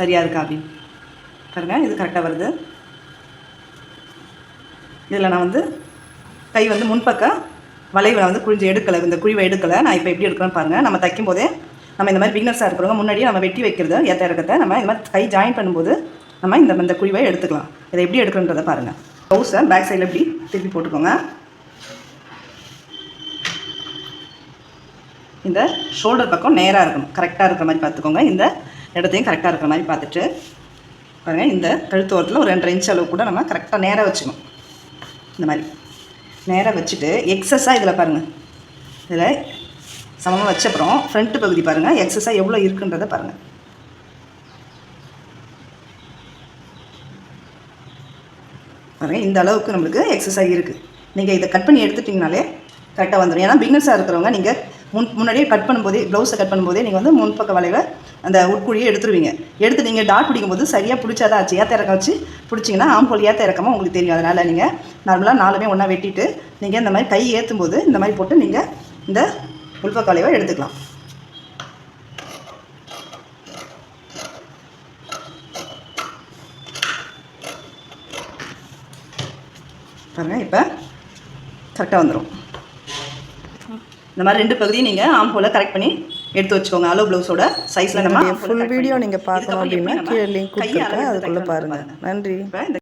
சரியாக இருக்கா அப்படின்னு பாருங்கள் இது கரெக்டாக வருது. இதில் நான் வந்து கை வந்து முன்பக்கம் வளைவை வந்து குழிஞ்சு எடுக்கலை இந்த குழிவை எடுக்கலை. நான் இப்போ எப்படி எடுக்கிறேன்னு பாருங்கள் நம்ம தைக்கும் போதே நம்ம இந்த மாதிரி பிக்னர்ஸாக இருக்கிறவங்க முன்னாடியே நம்ம வெட்டி வைக்கிறது ஏற்ற இறக்கத்தை நம்ம இந்த மாதிரி கை ஜாயின் பண்ணும்போது நம்ம இந்த இந்த குழிவை எடுத்துக்கலாம். இதை எப்படி எடுக்கணுன்றதை பாருங்கள் ப்ளவுஸை பேக் சைடில் இப்படி திருப்பி போட்டுக்கோங்க. இந்த ஷோல்டர் பக்கம் நேராக இருக்கணும். கரெக்டாக இருக்கிற மாதிரி பார்த்துக்கோங்க. இந்த இடத்தையும் கரெக்டாக இருக்கிற மாதிரி பார்த்துட்டு பாருங்கள் இந்த கழுத்தோரத்தில் ஒரு ரெண்டரை இன்ச் அளவு கூட நம்ம கரெக்டாக நேராக வச்சுக்கணும். இந்த மாதிரி. நேராக வச்சுட்டு எக்ஸஸாக இதில் பாருங்கள் இதில் சமமாக வச்சப்புறம் ஃப்ரண்ட் பகுதி பாருங்கள் எக்ஸஸாக எவ்வளோ இருக்குன்றதை பாருங்கள் பாருங்கள் இந்த அளவுக்கு நம்மளுக்கு எக்ஸசைஸ் இருக்குது நீங்கள் இதை கட் பண்ணி எடுத்துட்டிங்கனாலே கரெக்டாக வந்துடும் ஏன்னா பிகினர்ஸாக இருக்கிறவங்க நீங்கள் முன் முன்னாடியே கட் பண்ணும்போதே ப்ளவுஸை கட் பண்ணும்போதே நீங்கள் வந்து முன்பக்க வளைவை அந்த உட்குழியை எடுத்துருவீங்க. எடுத்து நீங்கள் டாட் பிடிக்கும்போது சரியாக பிடிச்சாதான் ஆச்சு. ஏற்ற இறக்கம் வச்சு பிடிச்சிங்கன்னா ஆம்போல் ஏற்ற இறக்கமாக உங்களுக்கு தெரியும். அதனால் நீங்கள் நார்மலாக நாலுமே ஒன்றா வெட்டிட்டு நீங்கள் இந்த மாதிரி கை ஏற்றும் போது இந்த மாதிரி போட்டு நீங்கள் இந்த உள்பக்க எடுத்துக்கலாம். பாருங்கள் இப்போ கரெக்டாக வந்துடும் இந்த மாதிரி ரெண்டு பகுதியும் நீங்கள் ஆம்போல கரெக்ட் பண்ணி எடுத்து வச்சுக்கோங்க அளவு ப்ளவுஸோட சைஸில் நம்ம ஃபுல் வீடியோ நீங்கள் பார்க்கணும் அப்படின்னா கீழே லிங்க் கொடுத்துருக்கேன் அதுக்குள்ளே பாருங்கள் நன்றி.